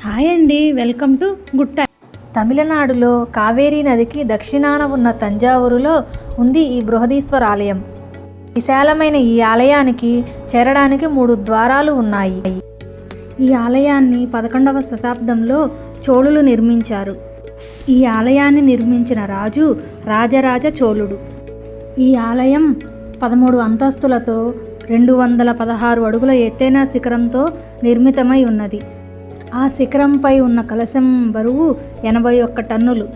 Hi అండి welcome to గుట్ట తమిళనాడులో కావేరీ నదికి దక్షిణాన ఉన్న తంజావూరులో ఉంది ఈ బృహదీశ్వర ఆలయం. విశాలమైన ఈ ఆలయానికి చేరడానికి మూడు ద్వారాలు ఉన్నాయి. ఈ ఆలయాన్ని పదకొండవ శతాబ్దంలో చోళులు నిర్మించారు. ఈ ఆలయాన్ని నిర్మించిన రాజు రాజరాజ చోళుడు. ఈ ఆలయం పదమూడు అంతస్తులతో రెండు వందల పదహారు అడుగుల ఎత్తైన శిఖరంతో నిర్మితమై ఉన్నది. ఆ శిఖరంపై ఉన్న కలశం బరువు ఎనభై ఒక్క టన్నులు.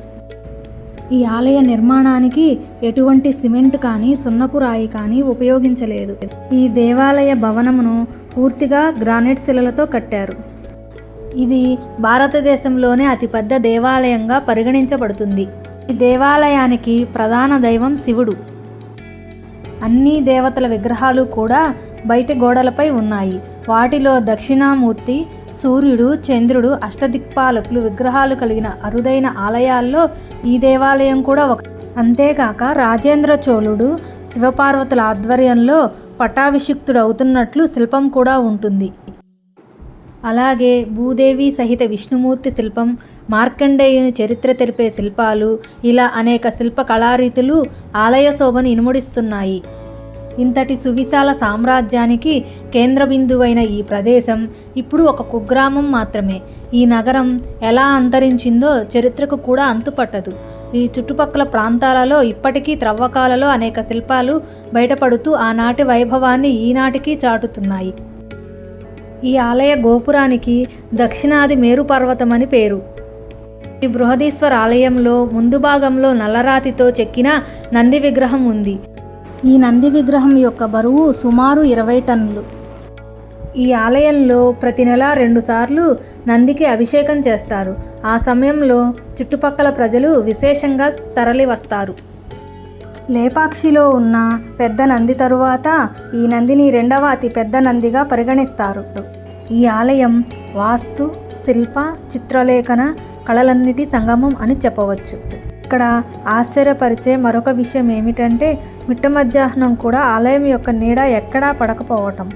ఈ ఆలయ నిర్మాణానికి ఎటువంటి సిమెంట్ కానీ సున్నపు రాయి కానీ ఉపయోగించలేదు. ఈ దేవాలయ భవనమును పూర్తిగా గ్రానైట్ శిలలతో కట్టారు. ఇది భారతదేశంలోనే అతిపెద్ద దేవాలయంగా పరిగణించబడుతుంది. ఈ దేవాలయానికి ప్రధాన దైవం శివుడు. అన్ని దేవతల విగ్రహాలు కూడా బయట గోడలపై ఉన్నాయి. వాటిలో దక్షిణామూర్తి సూర్యుడు చంద్రుడు అష్టదిక్పాలకులు విగ్రహాలు కలిగిన అరుదైన ఆలయాల్లో ఈ దేవాలయం కూడా ఒక అంతేకాక రాజేంద్ర చోళుడు శివపార్వతుల ఆధ్వర్యంలో పట్టాభిషిక్తుడు అవుతున్నట్లు శిల్పం కూడా ఉంటుంది. అలాగే భూదేవి సహిత విష్ణుమూర్తి శిల్పం మార్కండేయుని చరిత్ర తెలిపే శిల్పాలు ఇలా అనేక శిల్ప కళారీతులు ఆలయ శోభను ఇనుముడిస్తున్నాయి. ఇంతటి సువిశాల సామ్రాజ్యానికి కేంద్ర బిందువైన ఈ ప్రదేశం ఇప్పుడు ఒక కుగ్రామం మాత్రమే. ఈ నగరం ఎలా అంతరించిందో చరిత్రకు కూడా అంతుపట్టదు. ఈ చుట్టుపక్కల ప్రాంతాలలో ఇప్పటికీ త్రవ్వకాలలో అనేక శిల్పాలు బయటపడుతూ ఆనాటి వైభవాన్ని ఈనాటికి చాటుతున్నాయి. ఈ ఆలయ గోపురానికి దక్షిణాది మేరు పర్వతం అని పేరు. ఈ బృహదీశ్వర ఆలయంలో ముందు భాగంలో నల్లరాతితో చెక్కిన నంది విగ్రహం ఉంది. ఈ నంది విగ్రహం యొక్క బరువు సుమారు ఇరవై టన్నులు. ఈ ఆలయంలో ప్రతి నెల రెండుసార్లు నందికి అభిషేకం చేస్తారు. ఆ సమయంలో చుట్టుపక్కల ప్రజలు విశేషంగా తరలి వస్తారు లేపాక్షిలో ఉన్న పెద్ద నంది తరువాత ఈ నందిని రెండవ అతి పెద్ద నందిగా పరిగణిస్తారు. ఈ ఆలయం వాస్తు శిల్ప చిత్రలేఖన కళలన్నిటి సంగమం అని చెప్పవచ్చు. ఇక్కడ ఆశ్చర్యపరిచే మరొక విషయం ఏమిటంటే మిట్ట మధ్యాహ్నం కూడా ఆలయం యొక్క నీడ ఎక్కడా పడకపోవటం.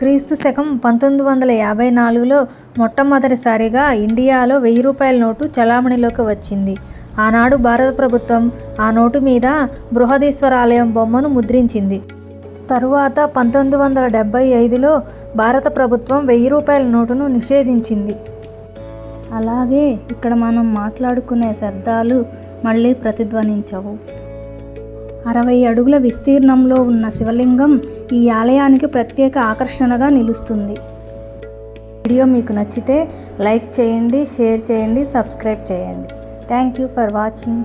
క్రీస్తు శకం పంతొమ్మిది వందల యాభై నాలుగులో మొట్టమొదటిసారిగా ఇండియాలో వెయ్యి రూపాయల నోటు చలామణిలోకి వచ్చింది. ఆనాడు భారత ప్రభుత్వం ఆ నోటు మీద బృహదీశ్వరాలయం బొమ్మను ముద్రించింది. తరువాత పంతొమ్మిది వందల డెబ్బై ఐదులో భారత ప్రభుత్వం వెయ్యి రూపాయల నోటును నిషేధించింది. అలాగే ఇక్కడ మనం మాట్లాడుకునే శబ్దాలు మళ్ళీ ప్రతిధ్వనించవు. అరవై అడుగుల విస్తీర్ణంలో ఉన్న శివలింగం ఈ ఆలయానికి ప్రత్యేక ఆకర్షణగా నిలుస్తుంది. వీడియో మీకు నచ్చితే లైక్ చేయండి షేర్ చేయండి సబ్స్క్రైబ్ చేయండి. Thank you for watching.